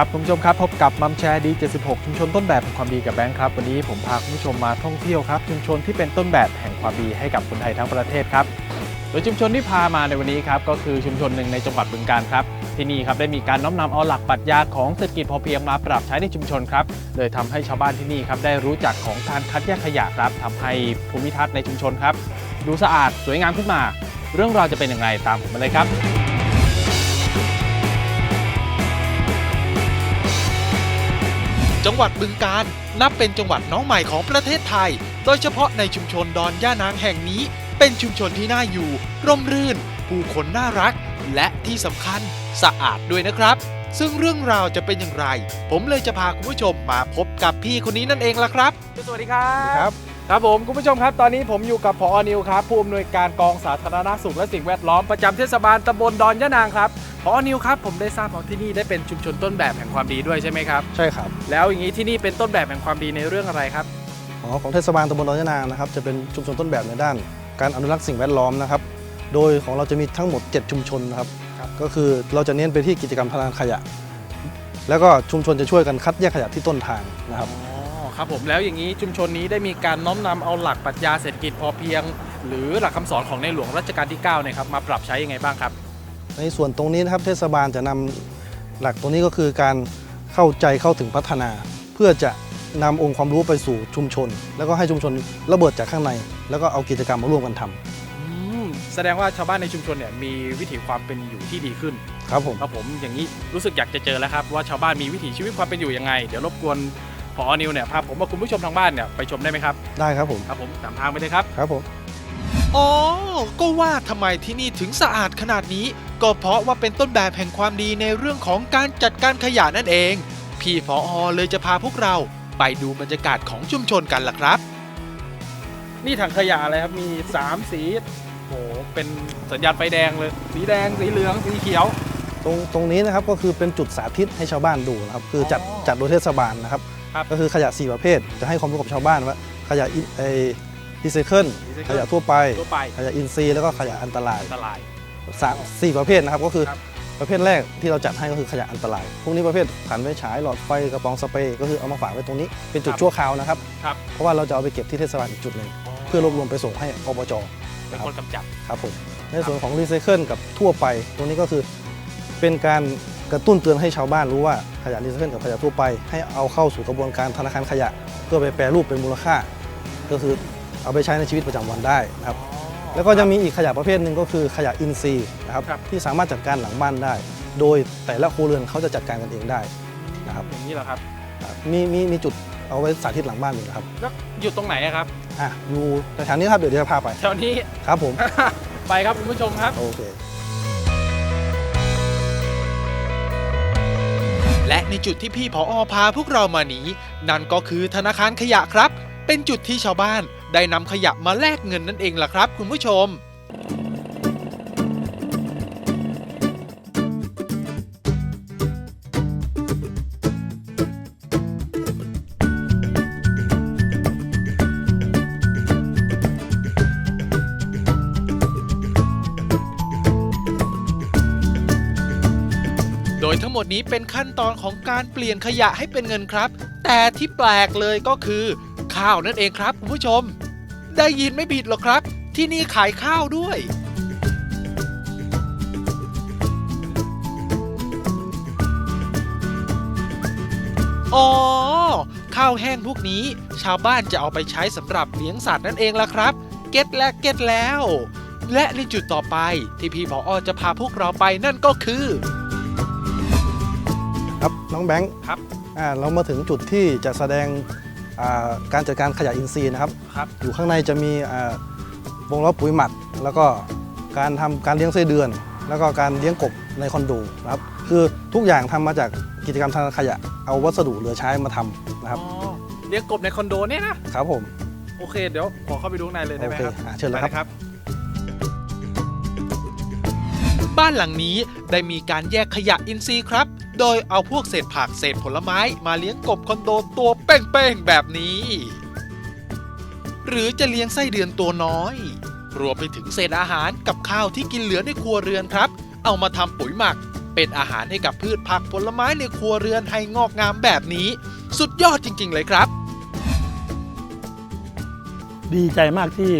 ครับคุณผู้ชมครับพบกับมัมแชร์ดี76 ชุมชนต้นแบบแห่งความดีกับแบงค์ครับ วันนี้ผมพาคุณผู้ชมมาท่องเที่ยวครับ ชุมชนที่เป็นต้นแบบแห่งความดีให้กับคนไทยทั้งประเทศครับ โดยชุมชนที่พามาในวันนี้ครับก็คือชุมชนหนึ่งในจังหวัดบึงกาฬครับที่นี่ครับได้มีการน้อมนำเอาหลักปรัชญาของเศรษฐกิจพอเพียงมาปรับใช้ในชุมชนครับเลยทำให้ชาวบ้านที่นี่ครับได้รู้จักของการคัดแยกขยะครับทำให้ภูมิทัศน์ในชุมชนครับดูสะอาดสวยงามขึ้นมา เรื่องราวจะเป็นอย่างไรตามผมมาเลยครับ จังหวัดบึงกาฬนับเป็นจังหวัดน้องใหม่ของประเทศไทย โดยเฉพาะในชุมชนดอนย่านางแห่งนี้ เป็นชุมชนที่น่าอยู่ ร่มรื่น ผู้คนน่ารัก และที่สำคัญสะอาดด้วยนะครับ ซึ่งเรื่องราวจะเป็นอย่างไร ผมเลยจะพาคุณผู้ชมมาพบกับพี่คนนี้นั่นเองล่ะครับ สวัสดีครับครับ ครับผมคุณผู้ชมครับ ตอนนี้ผมอยู่กับพอนิวครับ ผู้อำนวยการกองสาธารณสุขและสิ่งแวดล้อมประจำเทศบาลตำบลดอนยะนางครับ พอนิวครับผมได้ทราบมาที่นี่ได้เป็นชุมชนต้นแบบแห่งความดีด้วยใช่ไหมครับ ใช่ครับ แล้วอย่างนี้ที่นี่เป็นต้นแบบแห่งความดีในเรื่องอะไรครับอ๋อของเทศบาลตำบลดอนยะนางนะครับจะเป็นชุมชนต้นแบบในด้าน การอนุรักษ์สิ่งแวดล้อมนะครับโดยของเราจะมีทั้งหมด 7 ชุมชนนะครับครับก็คือเราจะเน้นไปที่กิจกรรมทางขยะ แล้วก็ชุมชนจะช่วยกันคัดแยกขยะที่ต้นทางนะครับอ๋อครับผมแล้วอย่างนี้ชุมชนนี้ได้มีการน้อมนำเอาหลักปรัชญาเศรษฐกิจพอเพียง หรือหลักคำสอนของในหลวงรัชกาลที่9เนี่ยครับมาปรับใช้ยังไงบ้างครับ ในส่วนตรงนี้นะครับเทศบาลจะนำหลักตรงนี้ก็คือการเข้าใจเข้าถึงพัฒนา เพื่อจะนำองค์ความรู้ไปสู่ชุมชน แล้วก็ให้ชุมชนระเบิดจากข้างใน แล้วก็เอากิจกรรมมาร่วมกันทำอืมแสดงว่าชาวบ้านในชุมชนเนี่ยมีวิถีความเป็นอยู่ที่ดีขึ้น ครับผมครับผมอย่างนี้รู้สึกอยากจะเจอแล้วครับว่าชาวบ้านมีวิถีชีวิตความเป็นอยู่ยังไง เดี๋ยวรบกวนพอนิวเนี่ยพาผมกับคุณผู้ชมทางบ้านเนี่ยไปชมได้ไหมครับ ได้ครับผมครับผมตามทางไปเลยครับครับผม อ๋อ ก็ว่าทำไมที่นี่ถึงสะอาดขนาดนี้ ก็เพราะว่าเป็นต้นแบบแห่งความดีในเรื่องของการจัดการขยะนั่นเอง พี่พออเลยจะพาพวกเราไปดูบรรยากาศของชุมชนกันล่ะครับ นี่ถังขยะอะไรครับ มี 3 สีโอ้โหเป็นสัญญาณไฟแดงเลย สีแดง สีเหลือง สีเขียว ตรงตรงนี้นะครับก็คือเป็นจุดสาธิตให้ชาวบ้านดูนะครับคือจัดอ๋อจัดโดยเทศบาลนะครับ ครับ ก็คือขยะ 4 ประเภทจะให้ความรู้กับชาวบ้านว่าขยะอินไอ รีไซเคิล recycle ขยะทั่วไป ทั่วไป ขยะอินทรีย์แล้วก็ขยะอันตรายอันตราย สามสี่ประเภทนะครับก็คือครับ ประเภทแรกที่เราจัดให้ก็คือขยะอันตราย พวกนี้ประเภทถ่านไฟฉายหลอดไฟกระป๋องสเปรย์ก็คือเอามาฝากไว้ตรงนี้เป็นจุดชั่วคราวนะครับ ครับเพราะว่าเราจะเอาไปเก็บที่เทศบาลอีกจุดหนึ่งเพื่อรวบรวมไปส่งให้อบจ เป็นคนกำจัด ครับผมในส่วนของรีไซเคิลกับทั่วไป ตรงนี้ก็คือเป็นการกระตุ้นเตือนให้ชาวบ้านรู้ว่าขยะรีไซเคิลกับขยะทั่วไป ให้เอาเข้าสู่กระบวนการธนาคารขยะ เพื่อไปแปรรูปเป็นมูลค่า ก็คือ เอาไปใช้ในชีวิตประจำวันได้นะครับแล้วก็จะมีอีกขยะประเภทหนึ่งก็คือขยะอินทรีย์นะครับครับ ที่สามารถจัดการหลังบ้านได้ โดยแต่ละครัวเรือนเขาจะจัดการกันเองได้นะครับอย่างนี้เหรอครับมีมีมีจุดเอาไว้สาธิตหลังบ้านอยู่นะครับแล้วอยู่ตรงไหนอะครับอะอยู่แถวๆนี้ครับเดี๋ยวเดี๋ยวจะพาไปแถวนี้ ครับผม ไปครับคุณผู้ชมครับ โอเค และในจุดที่พี่พออพาพวกเรามานี้ นั่นก็คือธนาคารขยะครับ เป็นจุดที่ชาวบ้าน ได้นำขยะมาแลกเงินนั่นเองล่ะครับ คุณผู้ชม โดยทั้งหมดนี้เป็นขั้นตอนของการเปลี่ยนขยะให้เป็นเงินครับ แต่ที่แปลกเลยก็คือ ข้าวนั่นเองครับคุณผู้ชม ได้ยินไม่ผิดหรอกครับ ที่นี่ขายข้าวด้วย อ๋อ ข้าวแห้งพวกนี้ ชาวบ้านจะเอาไปใช้สำหรับเลี้ยงสัตว์นั่นเองล่ะครับ เก็ตและเก็ตแล้ว และในจุดต่อไปที่พี่พออจะพาพวกเราไปนั่นก็คือ ครับน้องแบงค์ครับ อ่าเรามาถึงจุดที่จะแสดงอ่า การจัดการขยะอินทรีย์นะครับครับ อยู่ข้างในจะมีอ่าวงล้อปุ๋ยหมัก แล้วก็การทำการเลี้ยงไส้เดือน แล้วก็การเลี้ยงกบในคอนโดนะครับคือทุกอย่างทำมาจากกิจกรรมทางขยะเอาวัสดุเหลือใช้มาทำนะครับอ๋อเลี้ยงกบในคอนโดเนี่ยนะครับผมโอเคเดี๋ยวขอเข้าไปดูข้างในเลยได้โอไหมเคครับอ่าเชิญเลยไปครับ บ้านหลังนี้ได้มีการแยกขยะอินทรีย์ครับ โดยเอาพวกเศษผักเศษผลไม้มาเลี้ยงกบคอนโดตัวเป้งๆแบบนี้ หรือจะเลี้ยงไส้เดือนตัวน้อย รวมไปถึงเศษอาหารกับข้าวที่กินเหลือในครัวเรือนครับ เอามาทำปุ๋ยหมัก เป็นอาหารให้กับพืชผักผลไม้ในครัวเรือนให้งอกงามแบบนี้ สุดยอดจริง ๆ เลยครับ ดีใจมากที่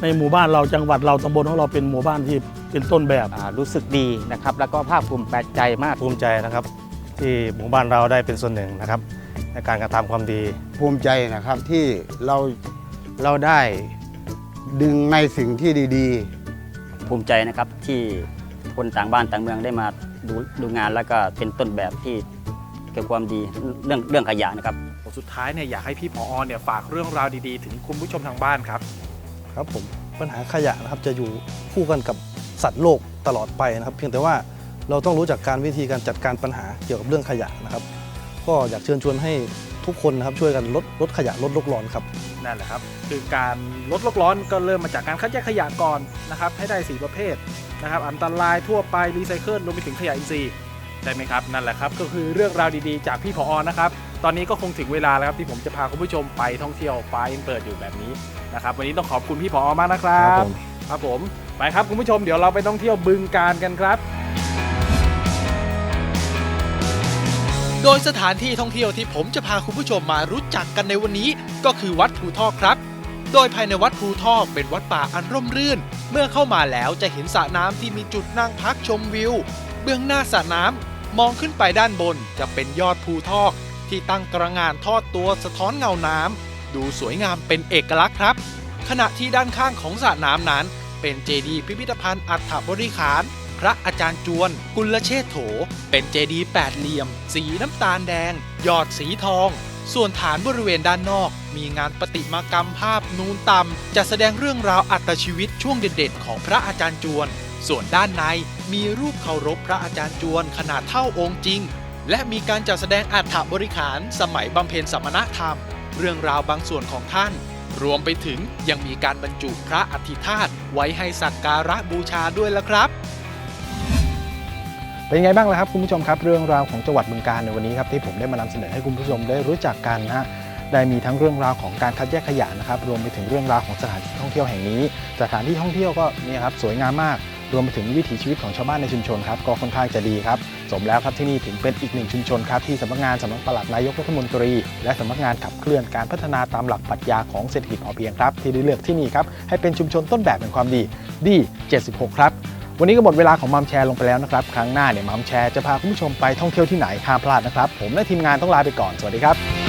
ในหมู่บ้านเราจังหวัดเราตำบลของเราเป็นหมู่บ้านที่ เป็นต้นแบบอ่ารู้สึกดีนะครับ แล้วก็ภาคภูมิใจมาก ภูมิใจนะครับ ที่หมู่บ้านเราได้เป็นส่วนหนึ่งนะครับ ในการกระทำความดี ภูมิใจนะครับที่เราเราได้ดึงในสิ่งที่ดีภูมิใจนะครับที่คนต่างบ้านต่างเมืองได้มาดูดูงานแล้วก็เป็นต้นแบบที่เกี่ยวกับความดีเรื่องเรื่องขยะนะครับสุดท้ายเนี่ยอยากให้พี่ผอเนี่ยฝากเรื่องราวดีๆ ถึงคุณผู้ชมทางบ้านครับ ครับผมปัญหาขยะนะครับจะอยู่คู่กันกับ สัตว์โลกตลอดไปนะครับ เพียงแต่ว่าเราต้องรู้จักการวิธีการจัดการปัญหาเกี่ยวกับเรื่องขยะนะครับ ก็อยากเชิญชวนให้ทุกคนนะครับช่วยกันลดลดขยะลดโลกร้อนครับ นั่นแหละครับ คือการลดโลกร้อนก็เริ่มมาจากการคัดแยกขยะก่อนนะครับ ให้ได้ 4 ประเภทนะครับ อันตรายทั่วไปรีไซเคิลรวมไปถึงขยะอินทรีย์ใช่ไหมครับ นั่นแหละครับ ก็คือเรื่องราวดีๆ จากพี่ผอนะครับ ตอนนี้ก็คงถึงเวลาแล้วครับที่ผมจะพาคุณผู้ชมไปท่องเที่ยวฟ้ายังเปิดอยู่แบบนี้นะครับ วันนี้ต้องขอบคุณพี่ผอมากนะครับครับผม ไปครับคุณผู้ชมเดี๋ยวเราไปท่องเที่ยวบึงการกันครับ โดยสถานที่ท่องเที่ยวที่ผมจะพาคุณผู้ชมมารู้จักกันในวันนี้ ก็คือวัดภูทอกครับ โดยภายในวัดภูทอกเป็นวัดป่าอันร่มรื่น เมื่อเข้ามาแล้วจะเห็นสระน้ำที่มีจุดนั่งพักชมวิว เบื้องหน้าสระน้ำมองขึ้นไปด้านบนจะเป็นยอดภูทอกที่ตั้งตระงานทอดตัวสะท้อนเงาน้ำดูสวยงามเป็นเอกลักษณ์ครับ ขณะที่ด้านข้างของสระน้ำนั้น เป็นเจดีย์พิพิธภัณฑ์อัฐบริขาร พระอาจารย์จวน กุลเชษโถ เป็นเจดีย์แปดเหลี่ยม สีน้ำตาลแดงยอดสีทอง ส่วนฐานบริเวณด้านนอก มีงานประติมากรรมภาพนูนต่ำจะแสดงเรื่องราวอัตชีวิตช่วงเด่นๆของพระอาจารย์จวน ส่วนด้านในมีรูปเคารพพระอาจารย์จวนขนาดเท่าองค์จริง และมีการจัดแสดงอัฐบริขารสมัยบำเพ็ญสมณธรรม เรื่องราวบางส่วนของท่าน รวมไปถึงยังมีการบรรจุพระอธิธาตุไว้ให้สักการะบูชาด้วยละครับ เป็นไงบ้างล่ะครับคุณผู้ชมครับ เรื่องราวของจังหวัดบึงกาฬในวันนี้ครับที่ผมได้มานำเสนอให้คุณผู้ชมได้รู้จักกันนะฮะได้มีทั้งเรื่องราวของการคัดแยกขยะนะครับรวมไปถึงเรื่องราวของสถานที่ท่องเที่ยวแห่งนี้ สถานที่ท่องเที่ยวก็เนี่ยครับสวยงามมาก รวมไปถึงวิถีชีวิตของชาวบ้านในชุมชนครับก็ค่อนข้างจะดีครับสมแล้วครับที่นี่ถึงเป็นอีกหนึ่งชุมชนครับที่สำนักงานสำนักปลัดนายกรัฐมนตรี และสำนักงานขับเคลื่อนการพัฒนาตามหลักปรัชญาของเศรษฐกิจพอเพียงครับ ที่ได้เลือกที่นี่ครับให้เป็นชุมชนต้นแบบแห่งความดีดี 76 ครับวันนี้ก็หมดเวลาของมัมแชร์ลงไปแล้วนะครับ ครั้งหน้าเนี่ยมัมแชร์จะพาคุณผู้ชมไปท่องเที่ยวที่ไหนห้ามพลาดนะครับ ผมและทีมงานต้องลาไปก่อน สวัสดีครับ